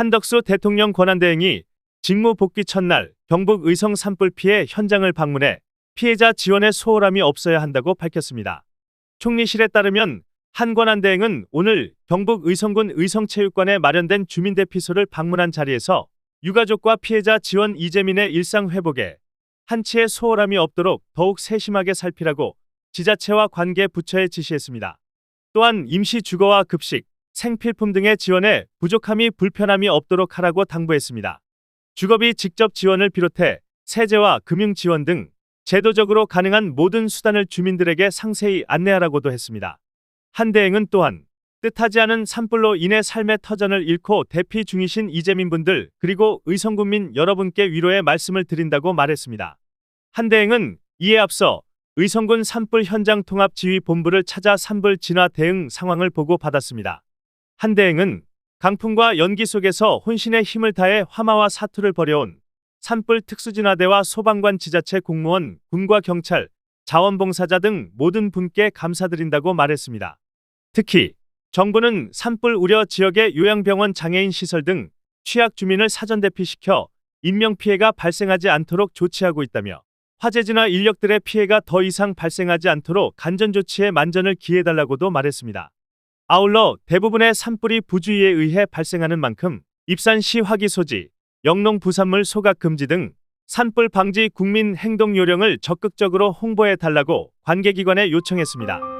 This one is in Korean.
한덕수 대통령 권한대행이 직무 복귀 첫날 경북 의성 산불 피해 현장을 방문해 피해자 지원에 소홀함이 없어야 한다고 밝혔습니다. 총리실에 따르면 한 권한 대행은 오늘 경북 의성군 의성체육관에 마련된 주민대피소를 방문한 자리에서 유가족과 피해자 지원 이재민의 일상 회복에 한치의 소홀함이 없도록 더욱 세심하게 살피라고 지자체와 관계 부처에 지시했습니다. 또한 임시 주거와 급식, 생필품 등의 지원에 부족함이 불편함이 없도록 하라고 당부했습니다. 주거비 직접 지원을 비롯해 세제와 금융 지원 등 제도적으로 가능한 모든 수단을 주민들에게 상세히 안내하라고도 했습니다. 한 대행은 또한 뜻하지 않은 산불로 인해 삶의 터전을 잃고 대피 중이신 이재민 분들 그리고 의성군민 여러분께 위로의 말씀을 드린다고 말했습니다. 한 대행은 이에 앞서 의성군 산불 현장 통합 지휘 본부를 찾아 산불 진화 대응 상황을 보고 받았습니다. 한 대행은 강풍과 연기 속에서 혼신의 힘을 다해 화마와 사투를 벌여온 산불 특수진화대와 소방관 지자체 공무원, 군과 경찰, 자원봉사자 등 모든 분께 감사드린다고 말했습니다. 특히 정부는 산불 우려 지역의 요양병원 장애인 시설 등 취약 주민을 사전 대피시켜 인명 피해가 발생하지 않도록 조치하고 있다며 화재 진화 인력들의 피해가 더 이상 발생하지 않도록 간전 조치에 만전을 기해달라고도 말했습니다. 아울러 대부분의 산불이 부주의에 의해 발생하는 만큼 입산시 화기 소지, 영농 부산물 소각 금지 등 산불 방지 국민 행동 요령을 적극적으로 홍보해 달라고 관계기관에 요청했습니다.